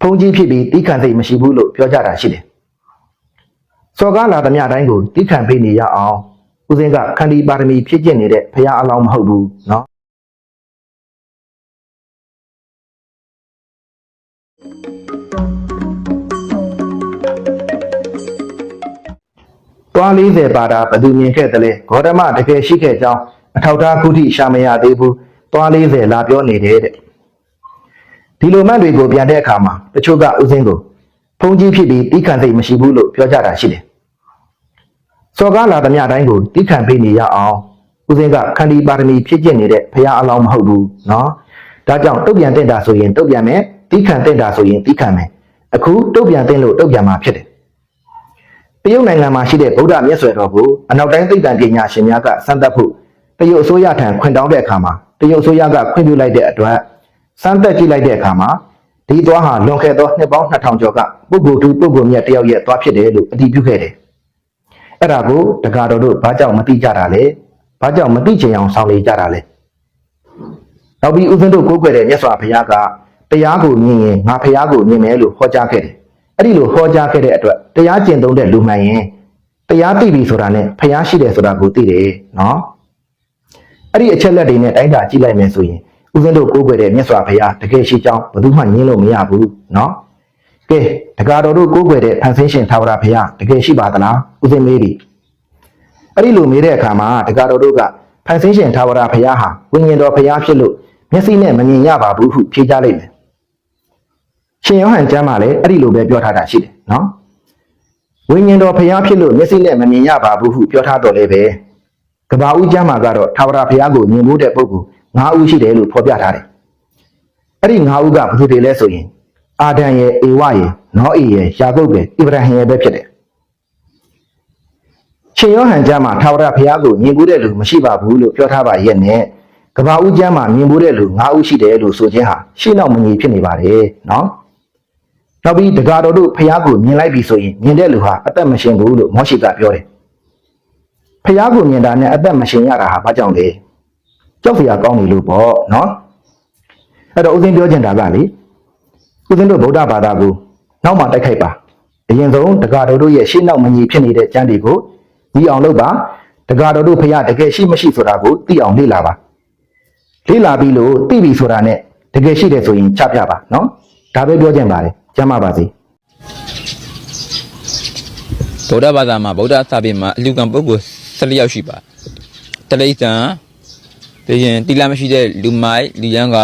ဖုံးကြီးဖြစ်ပြီးတိခံစိတ်မရှိဘူးလို့ပြောကြတာရှိတယ်။စော်ကားလာသမျှအတိုင်းကိုတိခံပေးနေရအောင်ဦးစင်းကခန္တီပါရမီဖြစ်ကျင့်နေတဲ့ဘုရားအလောင်းမဟုတ်ဘူးနော်ွား40ပါတာဘယ်သူမြင်ခဲ့သလဲဂေါတမတကယ်ရှိခဲ့ကြောင်းအထောက်အထားကုထိရှာမရသေးဘူးတွား40လာပြောနေတယ်တဲ့ ဒီလိုမှန်တွေကိုပြန်တဲ့အခါမှာတချို့ကဥစဉ်ကိုဖုံးကြီးဖြစ်ပြီးတိခံစိတ်မရှိဘူးလို့ပြောကြတာရှိတယ်။စော်ကားလာသမျှအတိုင်းကိုတိခံပေးနေရအောင်ဥစဉ်ကခန္တီပါရမီဖြစ်ကျက်နေတဲ့ဘုရားအလောင်းမဟုတ်ဘူးနော်။ဒါကြောင့်တုတ်ပြန်တင်တာဆိုရင်တုတ်ပြန်မယ်တိခံတင်တာဆိုရင်တိခံမယ်အခုတုတ်ပြန်တင်လို့တုတ်ပြန်မှာဖြစ်တယ်။တရုတ်နိုင်ငံမှာရှိတဲ့ဗုဒ္ဓမြတ်စွာတော်ကိုအနောက်တိုင်းသိတ္တပညာရှင်များကစမ်းသပ်ဖို့တရုတ်အစိုးရထံခွင့်တောင်းတဲ့အခါမှာတရုတ်အစိုးရကခွင့်ပြုလိုက်တဲ့အတွက် စမ်းသပ်ကြည့်လိုက်တဲ့အခါမှာဒီသွားဟာလွန်ခဲ့သောနှစ်ပေါင်း2000ကျော်ကပုဂ္ဂိုလ်သူပုဂ္ဂိုလ်မြတ်တယောက်ရဲ့သွားဖြစ်တယ်လို့အတည်ပြုခဲ့တယ်။အဲ့ဒါကိုတက္ကတော်တို့ဘာကြောင့်မသိကြတာလဲ။ဘာကြောင့်မသိချင်အောင်ဆောင်နေကြတာလဲ။နောက်ပြီးဦးဇင်းတို့ကိုးကွယ်တဲ့မြတ်စွာဘုရားကတရားကိုမြင်ရင်ငါဘုရားကိုမြင်မယ်လို့ဟောကြားခဲ့တယ်။အဲ့ဒီလိုဟောကြားခဲ့တဲ့အတွက်တရားကျင့်သုံးတဲ့လူမှန်ရင်တရားသိပြီဆိုတာနဲ့ဘုရားရှိတယ်ဆိုတာကိုသိတယ်နော်။အဲ့ဒီအချက်လက်တွေနဲ့တိုင်းတာကြည့်လိုက်မယ်ဆိုရင် ဦးဇင်းတို့ကိုးကွယ်တဲ့မြတ်စွာဘုရားတကယ်ရှိကြောင်းဘယ်သူမှညင်းလို့မရဘူးနော်။ကဲတက္ကတော်တို့ကိုးကွယ်တဲ့ဖန်ဆင်းရှင်သာဝရဘုရားတကယ်ရှိပါသလားဦးဇင်းမေးပြီ။အဲ့ဒီလိုမေးတဲ့အခါမှာတက္ကတော်တို့ကဖန်ဆင်းရှင်သာဝရဘုရားဟာဝိညာဉ်တော်ဘုရားဖြစ်လို့မျက်စိနဲ့မမြင်ရပါဘူးဟုဖြေကြားလိုက်မယ်။ရှင်ယောဟန်ကျမ်းမှာလည်းအဲ့ဒီလိုပဲပြောထားတာရှိတယ်နော်။ဝိညာဉ်တော်ဘုရားဖြစ်လို့မျက်စိနဲ့မမြင်ရပါဘူးဟုပြောထားတော်လဲပဲ။ကဘာဦးကျမ်းမှာကတော့သာဝရဘုရားကိုမြင်ဖို့တဲ့ပုဂ္ဂိုလ် ၅ဦးရှိတယ်လို့ဖော်ပြထားတယ်။အဲ့ဒီ၅ဦးကဘယ်သူတွေလဲဆိုရင်အာဒံရဲ့ဧဝရဲ့နောအေရဲ့ယာကုပ်ရဲ့ဣဗရာဟင်ရဲ့ပဲဖြစ်တယ်။ရှင်ယောဟန်ကျမ်းမှာသာဝရဘုရားကိုမြင်ဖို့တဲ့လူမရှိပါဘူးလို့ပြောထားပါရဲ့နဲ့ကဘာဦးကျမ်းမှာမြင်ဖို့တဲ့လူ၅ဦးရှိတယ်လို့ဆိုခြင်းဟာရှင်းတော့မငြိဖြစ်နေပါတယ်နော်။နောက်ပြီးတက္ကတော်တို့ဖះကိုမြင်လိုက်ပြီဆိုရင်မြင်တဲ့လူဟာအသက်မရှင်ဘူးလို့မောရှိကပြောတယ်။ဖះကိုမြင်တာနဲ့အသက်မရှင်ရတာဟာဘာကြောင့်လဲ။ ကြောက်စရာကောင်းနေလို့ပေါ့နော်။အဲ့တော့ဦးဇင်းပြောချင်တာကလေဦးဇင်းတို့ဗုဒ္ဓဘာသာကိုနောက်မှတိုက်ခိုက်ပါ။အရင်ဆုံးတက္ကတော်တို့ရဲ့ရှင်းနောက်မညီဖြစ်နေတဲ့ကျမ်းတွေကိုညီအောင်လုပ်ပါ။တက္ကတော်တို့ဖះတကယ်ရှိမရှိဆိုတာကိုသိအောင်လေ့လာပါ။လေ့လာပြီးလို့သိပြီဆိုတာနဲ့တကယ်ရှိတယ်ဆိုရင်ချပြပါနော်ဒါပဲပြောချင်ပါတယ်ကျမ်းပါပါစေဗုဒ္ဓဘာသာမှာဗုဒ္ဓစာပေမှာအလူကံပုဂ္ဂိုလ်14ယောက်ရှိပါတလိษံ ပြီးရင်တိလမရှိတဲ့လူမိုက်လူရန်က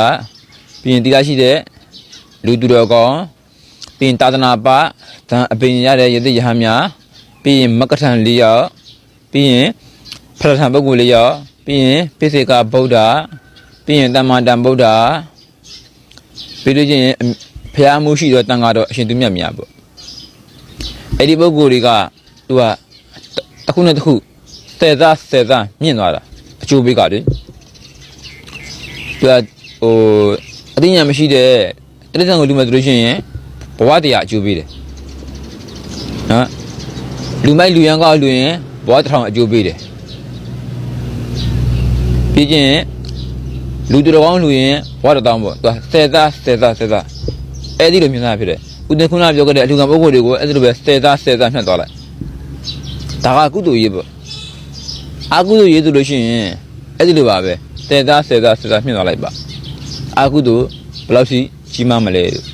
ပြီးရင်တိလရှိတဲ့လူသူတော်ကောင်ပြီးရင်တာသနာပသံအပင်ရတဲ့ယသိယဟန်များပြီးရင်မကထန်၄ယောက်ပြီးရင်ဖရထံပုဂ္ဂိုလ်၄ယောက်ပြီးရင်ပိစိကဗုဒ္ဓပြီးရင်တမ္မာတံဗုဒ္ဓပြီးလို့ချင်းဖျားမှုရှိတော့တန်ဃာတော်အရှင်သူမြတ်များပေါ့အဲ့ဒီပုဂ္ဂိုလ်တွေကသူကတစ်ခုနဲ့တစ်ခုဆယ်သားဆယ်သားမြင့်သွားတာအကျိုးပေးကလေ သူကဟိုအသိဉာဏ်မရှိတဲ့တတိယကိုလူမဲ့သူလို့ရှိရင်ဘဝတရားအကျိုးပေးတယ်နော်လူမိုက်လူရန်ကောက်လူရင်ဘဝတစ်ထောင်အကျိုးပေးတယ်ပြီးချင်းလူတော်ကောင်းလူရင်ဘဝတစ်တောင်းပေါ့သူကဆယ်သားဆယ်သားဆယ်သားအဲ့ဒီလိုမြင်တာဖြစ်တယ်ဦးတင်ခုနပြောခဲ့တဲ့အလူကံပုဂ္ဂိုလ်တွေကိုအဲ့ဒီလိုပဲဆယ်သားဆယ်သားဖြတ်သွားလိုက်ဒါကကုသိုလ်ရေးပေါ့အကုသိုလ်ရေးဆိုလို့ရှိရင်အဲ့ဒီလိုပါပဲ ဆယ်သားဆယ်သားဆယ်သားဖြတ်သွားလိုက်ပါအကုသိုလ်ဘယ်လောက်ရှိကြီးမားမလဲလို့